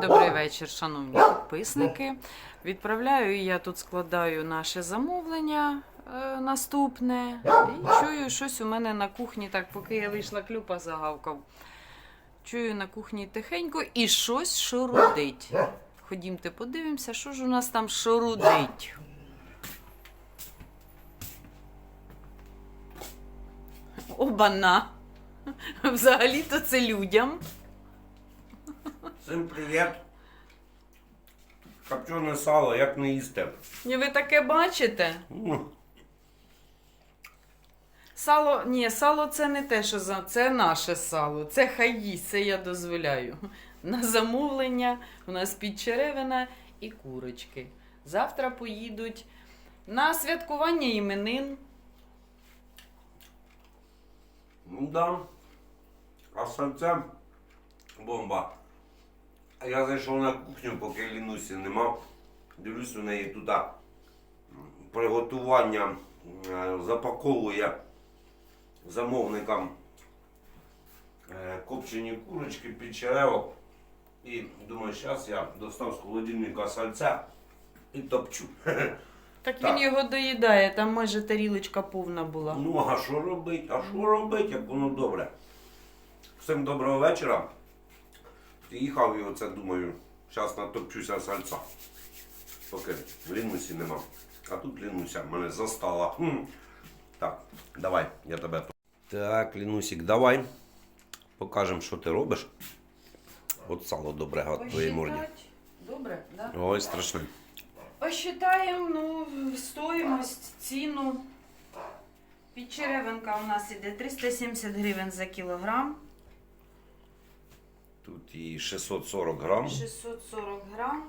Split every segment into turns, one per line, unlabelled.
Добрий вечір, шановні підписники. Відправляю я тут складаю наше замовлення е, наступне. І чую, щось у мене на кухні, так поки я вийшла, клюпа загавкав. Чую на кухні тихенько і щось шурудить. Ходімте, подивимося, що ж у нас там шурудить. Обана. Взагалі-то це людям.
Всім привіт. Копчене сало, як не їсти.
І ви таке бачите?
Ну,
Сало, ні, сало це не те, що за це наше сало. Це хай їсть, це я дозволяю. На замовлення у нас підчеревина і курочки. Завтра поїдуть на святкування іменин.
ну да. А сальце бомба. А я зайшов на кухню, поки Лінусі нема. Дивлюсь, у неї туди приготування запаковує замовникам е, копчені курочки під черевок. І думаю, зараз я достав з холодильника сальця і топчу.
Так,
Так.
він його доїдає, там майже тарілочка повна була.
Ну, а що робить? А що робить, як воно добре? Всім доброго вечора. Їхав і оце думаю, зараз натопчуся сальця. Поки Лінусі нема. А тут Лінуся мене застала. Хм. Так, давай, я тебе. Так, Лінусік, давай. Покажемо, що ти робиш. От сало добре гад твоїй морді.
Добре, да?
Ой, страшне.
Посчитаємо, ну, стоїмость, ціну. Підчеревинка у нас іде 370 гривень за кілограм.
Тут і 640 грам.
640 грам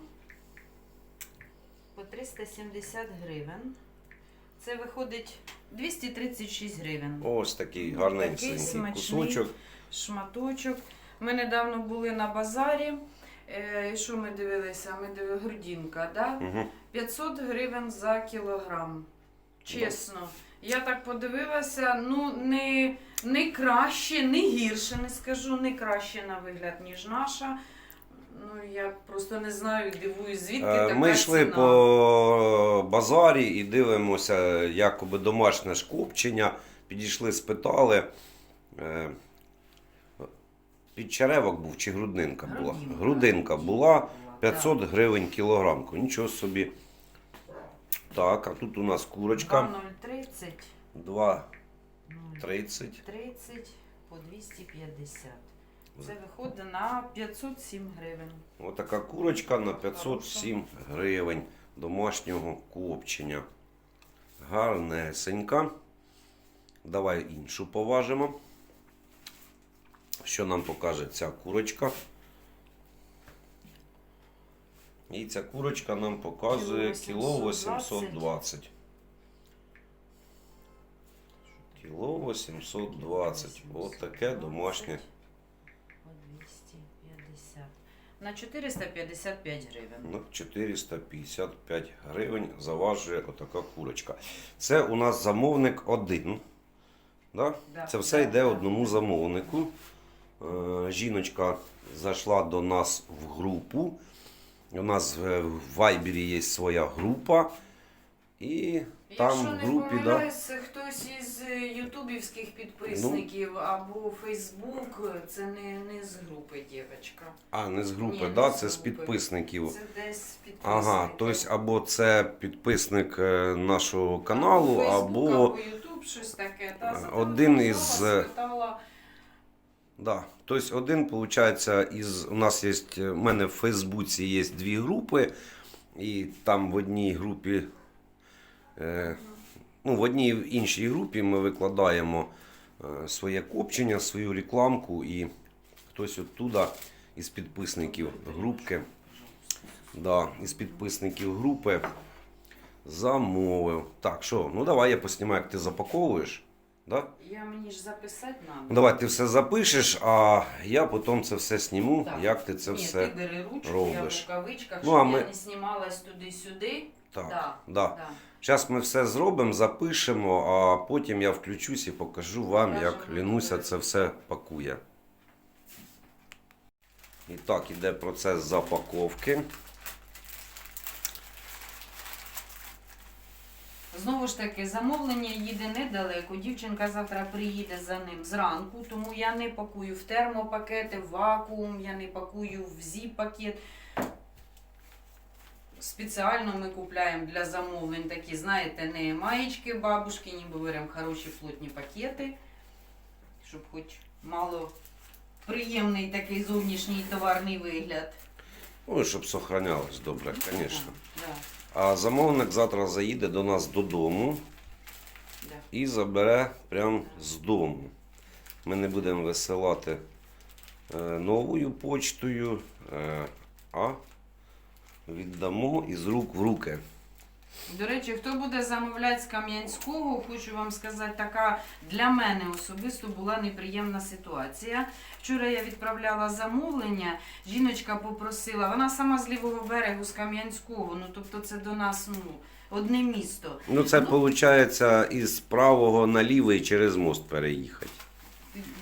по 370 гривень. Це виходить 236 гривень.
Ось такий
Такий смачний.
кусочок.
Шматочок. Ми недавно були на базарі. Е, що ми дивилися? Ми дивилися грудинка, да?
Угу.
500 гривень за кілограм. Чесно. Я так подивилася, ну не, не краще, не гірше, не скажу, не краще на вигляд, ніж наша. Ну, я просто не знаю, дивуюсь, звідки
Е,
така
Ми йшли
ціна.
по базарі і дивимося, якоби домашнє ж копчення. Підійшли, спитали. Е, Підчеревок був чи грудинка була?
Грудинка.
Грудинка була 500 гривень кілограмку. Нічого собі. Так, а тут у нас курочка
2030,
2,30.
30 по 250. Це виходить на 507 гривень.
Отака курочка на 507 гривень домашнього копчення. Гарнесенька. Давай іншу поважимо. Що нам покаже ця курочка? І ця курочка нам показує кіло 820. Кіло 820. Ось таке домашнє.
250. На 455 гривень.
Ну, 455 гривень заважує отака курочка. Це у нас замовник один. Да?
Да,
Це все
да,
йде
да.
одному замовнику. Е, жіночка зайшла до нас в групу. У нас е, в Вайбері є своя група. І там
Якщо
в
не
групі, да,
хтось із е, ютубівських підписників
Ну.
або Фейсбук, це не, не з групи дівчинка.
а не з групи,
Ні,
да,
з
це з підписників.
Це десь підписники.
Ага, тобто або це підписник е, нашого каналу,
Фейсбук,
або
або Ютуб, щось таке. Та,
Один із,
спитала.
Да. Тобто один, виходить, із у нас є, у мене в Фейсбуці є дві групи, і там в одній групі, е, ну, в одній в іншій групі ми викладаємо е, своє копчення, свою рекламку, і хтось оттуда із підписників групки, да, із підписників групи замовив. Так, що, ну давай я поснімаю, як ти запаковуєш. Да?
Я мені ж записати надо.
Ну, Давай ти все запишеш, а я потім це все зніму,
Так.
як ти це
Ні,
все.
ти бери ручку, я в
робиш.
рукавичках,
Ну,
щоб
а ми-
я не знімалась туди-сюди.
Так,
Да,
да. Зараз ми все зробимо, запишемо, а потім я включусь і покажу вам,
Покажемо,
як Лінуся це все пакує. І так, іде процес запаковки.
Знову ж таки, замовлення їде недалеко. Дівчинка завтра приїде за ним зранку, тому я не пакую в термопакети, в вакуум, я не пакую в зіп-пакет. Спеціально ми купляємо для замовлень такі, знаєте, не маєчки бабушки, ніби беремо хороші плотні пакети, щоб хоч мало приємний такий зовнішній товарний вигляд.
Ну, щоб сохранялось добре, звісно.
Да,
А замовник завтра заїде до нас додому і забере прямо з дому. Ми не будемо висилати е, новою почтою, е, а віддамо із рук в руки.
До речі, хто буде замовляти з Кам'янського, хочу вам сказати, така для мене особисто була неприємна ситуація. Вчора я відправляла замовлення, жіночка попросила, вона сама з лівого берегу з Кам'янського, ну тобто це до нас ну, одне місто.
Ну, це
Ну.
виходить із правого на лівий через мост переїхати.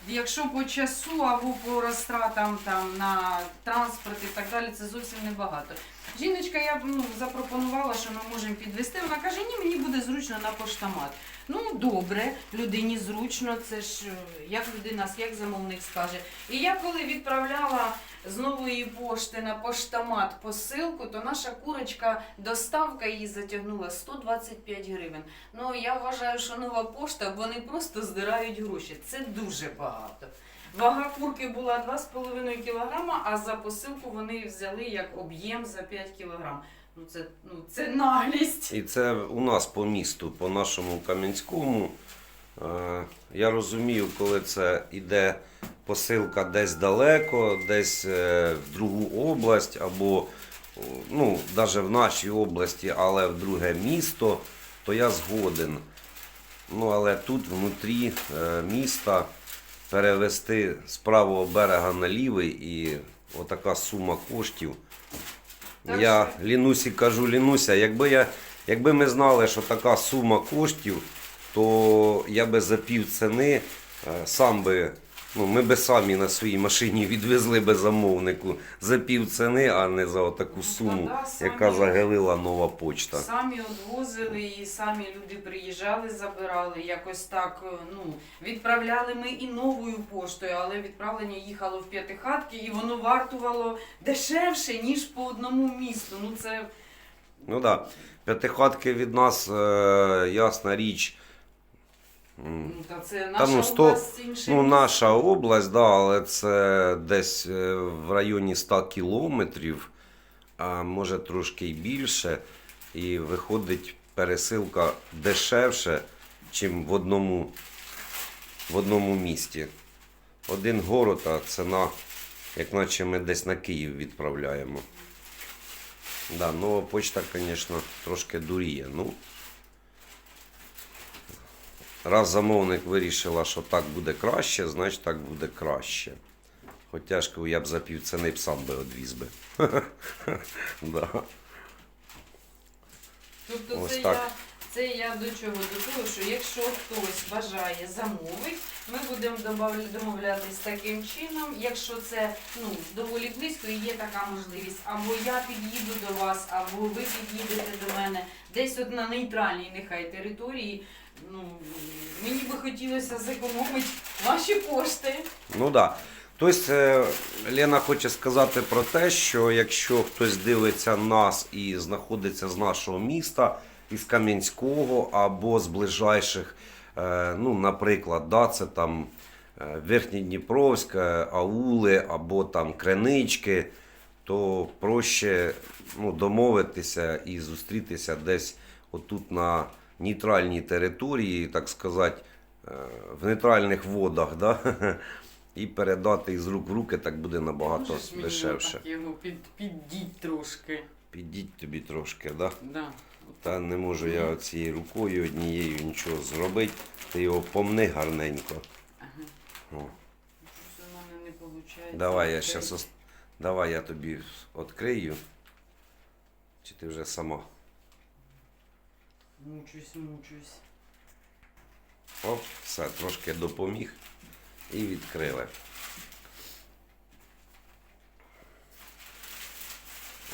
Якщо по часу або по розтратам там на транспорт і так далі, це зовсім небагато. Жіночка, я ну, запропонувала, що ми можемо підвести. Вона каже, ні, мені буде зручно на поштомат. Ну добре, людині зручно, це ж е, як людина, як замовник скаже. І я коли відправляла з нової пошти на поштомат посилку, то наша курочка доставка її затягнула 125 гривень. Ну я вважаю, що нова пошта вони просто здирають гроші. Це дуже багато. Вага курки була 2,5 кг, а за посилку вони взяли як об'єм за 5 кг. Ну це, ну це наглість.
І це у нас по місту, по нашому Кам'янському. Е, Я розумію, коли це йде посилка десь далеко, десь е, в другу область, або ну, навіть в нашій області, але в друге місто, то я згоден. Ну, але тут внутрі е, міста перевести з правого берега на лівий і отака сума коштів.
Так
я
що-
лінусі кажу, лінуся, якби, я, якби ми знали, що така сума коштів, то я би за пів ціни е, сам би, ну, ми би самі на своїй машині відвезли би замовнику за пів ціни, а не за отаку суму,
Ну, да, самі.
яка загелила нова почта.
Самі відвозили і самі люди приїжджали, забирали. Якось так е, ну, відправляли ми і новою поштою, але відправлення їхало в п'ятихатки, і воно вартувало дешевше, ніж по одному місту. Ну це
Ну так, да. п'ятихатки від нас, е, ясна річ.
Ну, та це
Та
наша
ну, сто-
область інше.
Ну, наша область, да, але це десь е, в районі 100 кілометрів, а може трошки й більше. І виходить пересилка дешевше, ніж в одному, в одному місті. Один город, а ціна, як наче ми десь на Київ відправляємо. Да, нова почта, звісно, трошки дуріє. Ну, Раз замовник вирішила, що так буде краще, значить так буде краще. Хоча ж я б за півціни б сам би одвіз би. да.
Тобто це
так.
я, це я до чого? До того, що якщо хтось бажає замовити, ми будемо домовлятись таким чином. Якщо це ну, доволі близько і є така можливість, або я під'їду до вас, або ви під'їдете до мене десь от на нейтральній нехай території. Ну, мені би хотілося зекономити ваші кошти.
Ну. Да. Тобто е, Лена хоче сказати про те, що якщо хтось дивиться нас і знаходиться з нашого міста, із Кам'янського або з ближайших, е, ну, наприклад, да, це там е, аули або там Кринички, то проще ну, домовитися і зустрітися десь отут на нейтральній території, так сказати, е, в нейтральних водах, да? і передати із рук в руки так буде набагато
Можеш
дешевше.
так його під, піддіть трошки.
Підіть тобі трошки, да?
Да.
Та не можу я цією рукою однією нічого зробити. Ти його помни гарненько.
Ага.
О.
Щось у мене не виходить.
Давай я щас ос- Давай я тобі відкрию. Чи ти вже сама?
Мучусь, мучусь.
Оп, все, трошки допоміг і відкрили.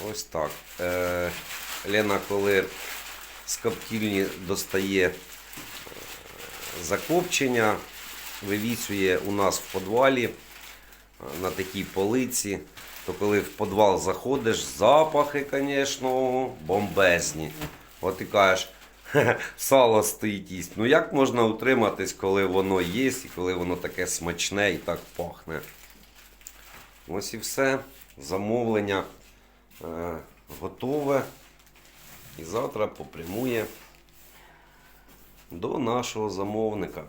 Ось так. Е, Лена, коли з коптільні достає е, закопчення, вивісює у нас в підвалі е, на такій полиці. То коли в підвал заходиш, запахи, звісно, бомбезні. От ти кажеш, «Хе-хе, сало стоїть їсть. Ну як можна утриматись, коли воно є і коли воно таке смачне і так пахне? Ось і все. Замовлення е, готове. І завтра попрямує до нашого замовника.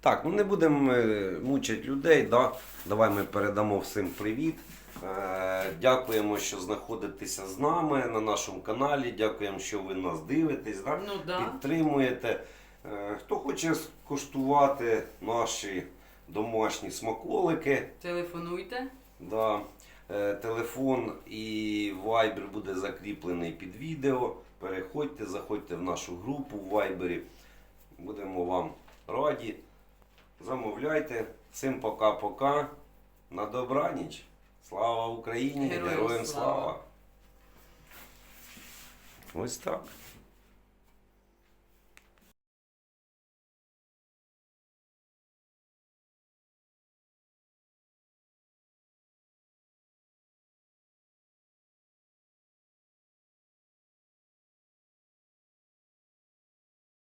Так, ну не будемо е, мучити людей. Да? Давай ми передамо всім привіт. Е, Дякуємо, що знаходитеся з нами на нашому каналі. Дякуємо, що ви нас дивитесь, да?
Ну да.
підтримуєте. Е, Хто хоче скуштувати наші домашні смаколики,
Телефонуйте.
Да. Е, Телефон і Viber буде закріплений під відео. Переходьте, заходьте в нашу групу в Viber. Будемо вам раді. Замовляйте. Всім пока-пока. На добраніч. Слава Україні!
Героям
слава! Ось так.